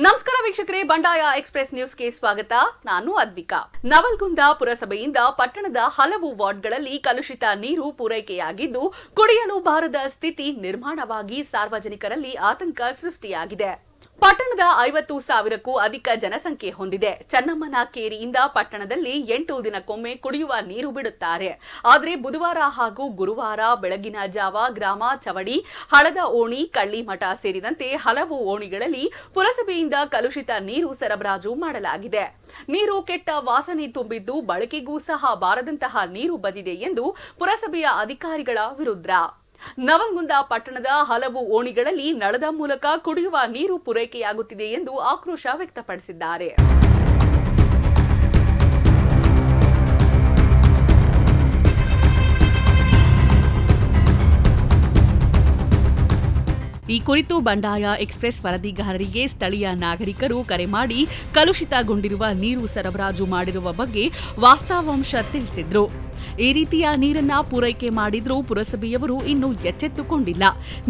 ನಮಸ್ಕಾರ ವೀಕ್ಷಕರೇ, ಬಂಡಾಯ ಎಕ್ಸ್ಪ್ರೆಸ್ ನ್ಯೂಸ್ಗೆ ಸ್ವಾಗತ. ನಾನು ಅದ್ವಿಕಾ. ನವಲ್ಗುಂದ ಪುರಸಭೆಯಿಂದ ಪಟ್ಟಣದ ಹಲವು ವಾರ್ಡ್ಗಳಲ್ಲಿ ಕಲುಷಿತ ನೀರು ಪೂರೈಕೆಯಾಗಿದ್ದು, ಕುಡಿಯಲು ಬಾರದ ಸ್ಥಿತಿ ನಿರ್ಮಾಣವಾಗಿ ಸಾರ್ವಜನಿಕರಲ್ಲಿ ಆತಂಕ ಸೃಷ್ಟಿಯಾಗಿದೆ. ಪಟ್ಟಣದ ಐವತ್ತು ಸಾವಿರಕ್ಕೂ ಅಧಿಕ ಜನಸಂಖ್ಯೆ ಹೊಂದಿದೆ. ಚನ್ನಮ್ಮನ ಕೇರಿಯಿಂದ ಪಟ್ಟಣದಲ್ಲಿ ಎಂಟು ದಿನಕ್ಕೊಮ್ಮೆ ಕುಡಿಯುವ ನೀರು ಬಿಡುತ್ತಾರೆ. ಆದರೆ ಬುಧವಾರ ಹಾಗೂ ಗುರುವಾರ ಬೆಳಗಿನ ಜಾವ ಗ್ರಾಮ ಚವಡಿ, ಹಳದ ಓಣಿ ಕಳ್ಳಿಮಠ ಸೇರಿದಂತೆ ಹಲವು ಓಣಿಗಳಲ್ಲಿ ಪುರಸಭೆಯಿಂದ ಕಲುಷಿತ ನೀರು ಸರಬರಾಜು ಮಾಡಲಾಗಿದೆ. ನೀರು ಕೆಟ್ಟ ವಾಸನೆ ತುಂಬಿದ್ದು ಬಳಕೆಗೂ ಸಹ ಬಾರದಂತಹ ನೀರು ಬಂದಿದೆ ಎಂದು ಪುರಸಭೆಯ ಅಧಿಕಾರಿಗಳ ವಿರುದ್ಧ. ನವಲ್ಗುಂದ ಪಟ್ಟಣದ ಹಲವು ಓಣಿಗಳಲ್ಲಿ ನಳದ ಮೂಲಕ ಕುಡಿಯುವ ನೀರು ಪೂರೈಕೆಯಾಗುತ್ತಿದೆ ಎಂದು ಆಕ್ರೋಶ ವ್ಯಕ್ತಪಡಿಸಿದ್ದಾರೆ. ಈ ಕುರಿತು ಬಂಡಾಯ ಎಕ್ಸ್ಪ್ರೆಸ್ ವರದಿಗಾರರಿಗೆ ಸ್ಥಳೀಯ ನಾಗರಿಕರು ಕರೆ ಮಾಡಿ ಕಲುಷಿತಗೊಂಡಿರುವ ನೀರು ಸರಬರಾಜು ಮಾಡಿರುವ ಬಗ್ಗೆ ವಾಸ್ತವಾಂಶ ತಿಳಿಸಿದ್ರು. ಈ ರೀತಿಯ ನೀರನ್ನ ಪೂರೈಕೆ ಮಾಡಿದ್ರೂ ಪುರಸಭೆಯವರು ಇನ್ನೂ ಎಚ್ಚೆತ್ತುಕೊಂಡಿಲ್ಲ.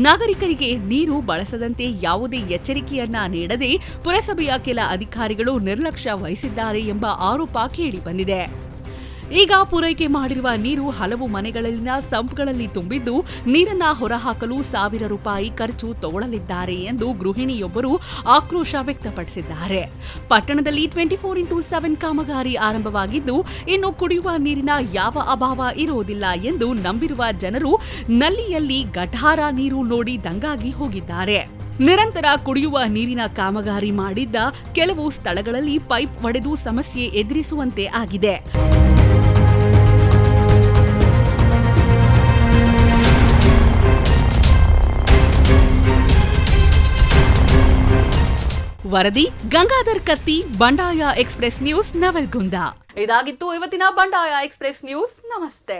ನಾಗರಿಕರಿಗೆ ನೀರು ಬಳಸದಂತೆ ಯಾವುದೇ ಎಚ್ಚರಿಕೆಯನ್ನ ನೀಡದೆ ಪುರಸಭೆಯ ಕೆಲ ಅಧಿಕಾರಿಗಳು ನಿರ್ಲಕ್ಷ್ಯ ವಹಿಸಿದ್ದಾರೆ ಎಂಬ ಆರೋಪ ಕೇಳಿಬಂದಿದೆ ಈಗ ಪೂರೈಕೆ ಮಾಡಿರುವ ನೀರು ಹಲವು ಮನೆಗಳಲ್ಲಿನ ಸಂಪ್ಗಳಲ್ಲಿ ತುಂಬಿದ್ದು, ನೀರನ್ನ ಹೊರಹಾಕಲು ಸಾವಿರ ರೂಪಾಯಿ ಖರ್ಚು ತಗೊಳ್ಳಲಿದ್ದಾರೆ ಎಂದು ಗೃಹಿಣಿಯೊಬ್ಬರು ಆಕ್ರೋಶ ವ್ಯಕ್ತಪಡಿಸಿದ್ದಾರೆ. ಪಟ್ಟಣದಲ್ಲಿ ಟ್ವೆಂಟಿ ಫೋರ್ ಇಂಟು ಸೆವೆನ್ ಕಾಮಗಾರಿ ಆರಂಭವಾಗಿದ್ದು, ಇನ್ನು ಕುಡಿಯುವ ನೀರಿನ ಯಾವ ಅಭಾವ ಇರುವುದಿಲ್ಲ ಎಂದು ನಂಬಿರುವ ಜನರು ನಲ್ಲಿಯಲ್ಲಿ ಗಠಾರ ನೀರು ನೋಡಿ ದಂಗಾಗಿ ಹೋಗಿದ್ದಾರೆ. ನಿರಂತರ ಕುಡಿಯುವ ನೀರಿನ ಕಾಮಗಾರಿ ಮಾಡಿದ್ದ ಕೆಲವು ಸ್ಥಳಗಳಲ್ಲಿ ಪೈಪ್ ಒಡೆದು ಸಮಸ್ಯೆ ಎದುರಿಸುವಂತೆ ಆಗಿದೆ. ವರದಿ ಗಂಗಾಧರ್ ಕತ್ತಿ ಬಂಡಾಯ ಎಕ್ಸ್ಪ್ರೆಸ್ ನ್ಯೂಸ್ ನವಲ್ಗುಂದ. ಇದಾಗಿತ್ತು ಇವತ್ತಿನ ಬಂಡಾಯ ಎಕ್ಸ್ಪ್ರೆಸ್ ನ್ಯೂಸ್. ನಮಸ್ತೆ.